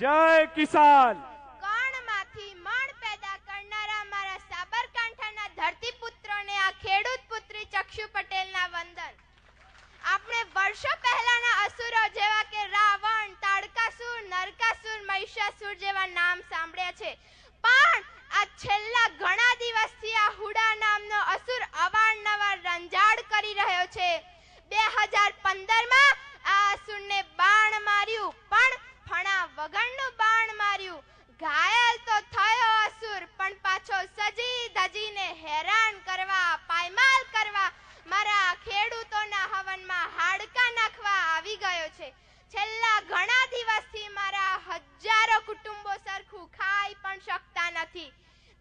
જય કિસાન. કણમાંથી મણ પેદા કરનારા મારા સાબરકાંઠાના ધરતીપુત્રોને, આ ખેડૂત પુત્રી ચક્ષુ પટેલના વંદન. આપણે વર્ષો પહેલાના અસુરો જેવા કે રાવણ, તાડકાસુર, નરકાસુર, મહિષાસુર જેવા નામ સાંભળ્યા છે. પણ આ છેલ્લા ઘણા દિવસથી આ હુડા નામનો અસુર અવારનવાર રંજાડ કરી રહ્યો છે. બે હજાર પંદરમાં આ અસુરને બાણ માર્યું પણ ફણા વગરનું બાણ માર્યું ઘાયલ તો થયો અસુર પણ પાછો સજી ધજીને હેરાન કરવા પાયમાલ કરવા મારા ખેડૂતોના હવનમાં હાડકા નાખવા આવી ગયો છે છેલ્લા ઘણા દિવસથી મારા હજારો કુટુંબો સરખું ખાઈ પણ શકતા નથી.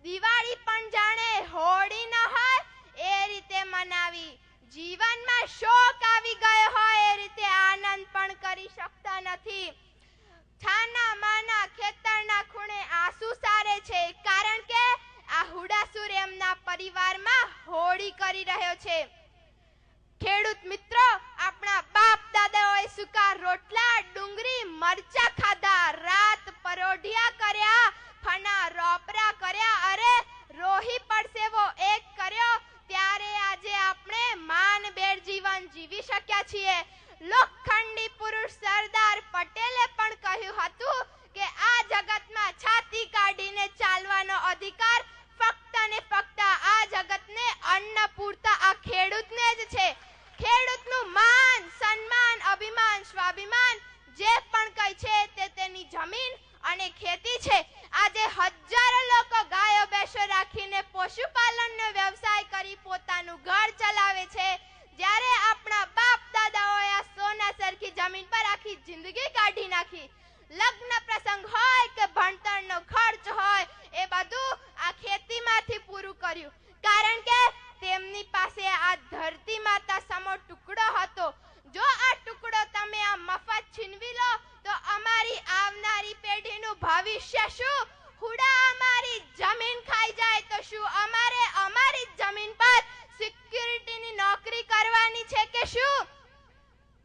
દિવાળી પણ જાણે હોળી ન હોય એ રીતે મનાવી. જીવનમાં શોક આવી ગયો હોય એ રીતે આનંદ પણ કરી શકતા નથી છાના માના ખેતરના ખૂણે આંસુ સારે છે કારણ કે આ હુડાસુર એમના પરિવારમાં હોળી કરી રહ્યો છે ખેડૂત મિત્રો આપણા બાપ દાદાઓએ સુકા રોટલા ડુંગળી મરચા ખાધા રાત પરોઢિયા કર્યા ફના રોપરા કર્યા અરે રોહી પડસેવો એક કર્યો ત્યારે આજે આપણે માનભેર જીવન જીવી શક્યા છીએ લોખંડી પુરુષ સરદાર પટેલે પણ કહ્યું હતું કે આ જગતમાં છાતી કાઢીને ચાલવાનો અધિકાર ફક્ત ને ફક્ત આ જગતને અન્ન પૂરતા આ ખેડૂતને જ છે ખેડૂતનું માન સન્માન અભિમાન સ્વાભિમાન જે પણ કઈ છે તે તેની જમીન અને ખેતી છે આજે હજારો લોકો ગાયો ભેંસો રાખીને પશુપાલનનો વ્યવસાય કરી પોતાનું ઘર ચલાવે છે જ્યારે આપણા બાપ દાદાઓએ આ સોના સરખી જમીન પર આખી જિંદગી કાઢી નાખી લગ્ન પ્રસંગ હોય કે ભણતરનો ખર્ચ હોય એ બધું આ ખેતીમાંથી પૂરું કર્યું કારણ કે તેમની પાસે આ ધરતી માતા સમો ટુકડો હતો જો આ ટુકડો તમે આ મફત છીનવી લો તો અમારી આવનારી પેઢીનું ભવિષ્ય શું હુડા અમારી જમીન ખાઈ જાય તો શું અમારે અમારી જ જમીન પર સિક્યુરિટીની નોકરી કરવાની છે કે શું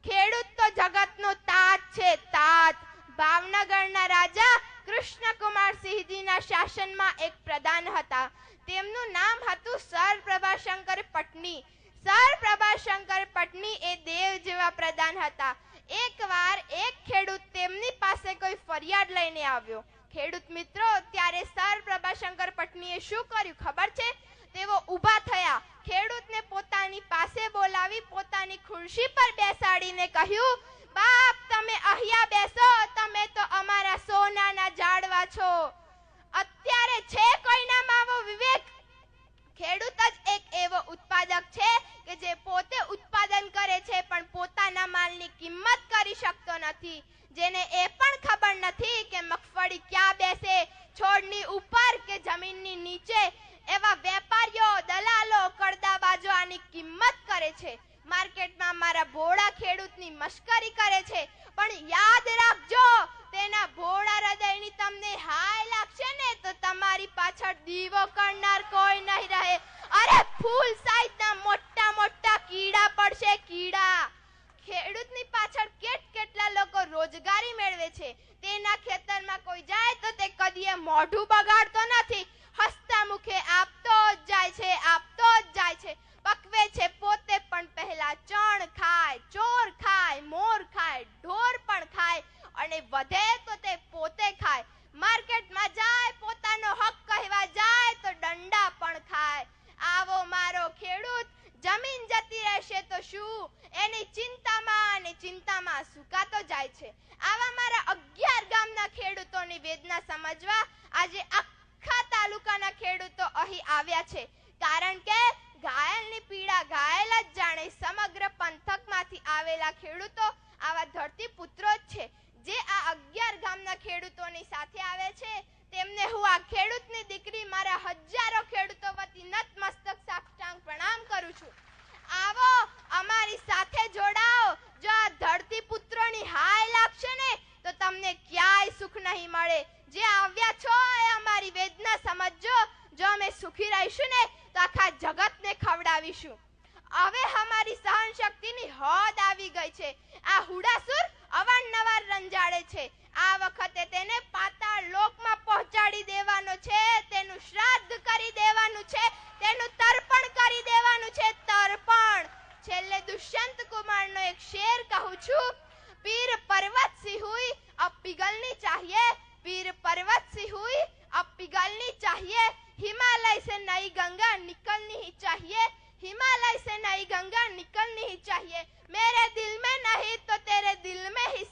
ખેડૂત તો જગતનો તાજ છે તાજ ભાવનગરના રાજા કૃષ્ણકુમાર સિંહજીના શાસનમાં એક પ્રધાન હતા. તેમનું નામ હતું સર પ્રભાશંકર પટની. સર પ્રભાશંકર પટની એ દેવ જેવા પ્રધાન હતા. એકવાર એક ખેડૂત તેમની પાસે કોઈ ફરિયાદ લઈને આવ્યો. ખેડૂત મિત્રો, ત્યારે સર પ્રભાશંકર પટનીએ શું કર્યું ખબર છે? તેઓ ઊભા થયા. ખેડૂતને પોતાની પાસે બોલાવી પોતાની ખુરશી પર બેસાડીને કહ્યું, બાપ, તમે અહીંયા બેસો છો? અત્યારે છે કોઈનામાં આવો વિવેક? ખેડૂત જ એક એવો ઉત્પાદક છે કે જે પોતે ઉત્પાદન કરે છે, પણ પોતાના માલની કિંમત કરી શકતો નથી. જેને એ પણ ખબર નથી કે મગફળી ક્યાં બેસે, છોડની ઉપર કે જમીનની નીચે. એવા વેપારીઓ, દલાલો કડદાબાજો આની કિંમત કરે છે. માર્કેટમાં મારા ભોળા ખેડૂતની મશ્કરી કરે છે. પણ યાદ રાખજો ફૂલ સાઈઝના મોટા મોટા કીડા પડશે, કીડા. ખેડૂતની પાછળ કેટ કેટલા લોકો રોજગારી મેળવે છે, તેના ખેતરમાં કોઈ જાય તો તે કદીએ મોઢું બગાડતો નથી. હસતા મુખે આપતો જ જાય છે, આપતો જ જાય છે. પકવે છે પોતે પણ પહેલા ચણ ખાય, ચોર ખાય, મોર ખાય, ઢોર પણ ખાય અને વધે તો તે પોતે ખાય. માર્કેટમાં જાય, પોતાનો હક કહેવા જાય આવો મારો ખેડૂત, જમીન જતી રહેશે તો શું? એની ચિંતામાં અને ચિંતામાં સુકાતો જાય છે. આવા મારા અગિયાર ગામના ખેડૂતોની વેદના સમજવા આજે આખા તાલુકાના ખેડૂતો અહીં આવ્યા છે. કારણ કે ઘાયલની પીડા ઘાયલ જ જાણે સમગ્ર પંથકમાંથી આવેલા ખેડૂતો આવા ધરતી પુત્રો જ છે. જે આ અગિયાર ગામના ખેડૂતોની સાથે આવે છે, તેમને હું આ ખેડૂતની દીકરી મારા હજારો ખેડૂતો વતી નતમસ્તક સાષ્ટાંગ પ્રણામ કરું છું આવો અમારી સાથે જોડાઓ જો આ ધરતી પુત્રોની હાય લાગશે ને તો તમને ક્યાંય સુખ નહીં મળે. જે આવ્યા છો એ અમારી વેદના સમજજો. જો અમે સુખી રહીશું ને, તો આખા જગતને ખવડાવીશું. હવે અમારી સહન सी हुई, अब पिघलनी चाहिए। हिमालय से नई गंगा निकलनी ही चाहिए। हिमालय से नई गंगा निकलनी ही चाहिए। मेरे दिल में नहीं तो तेरे दिल में ही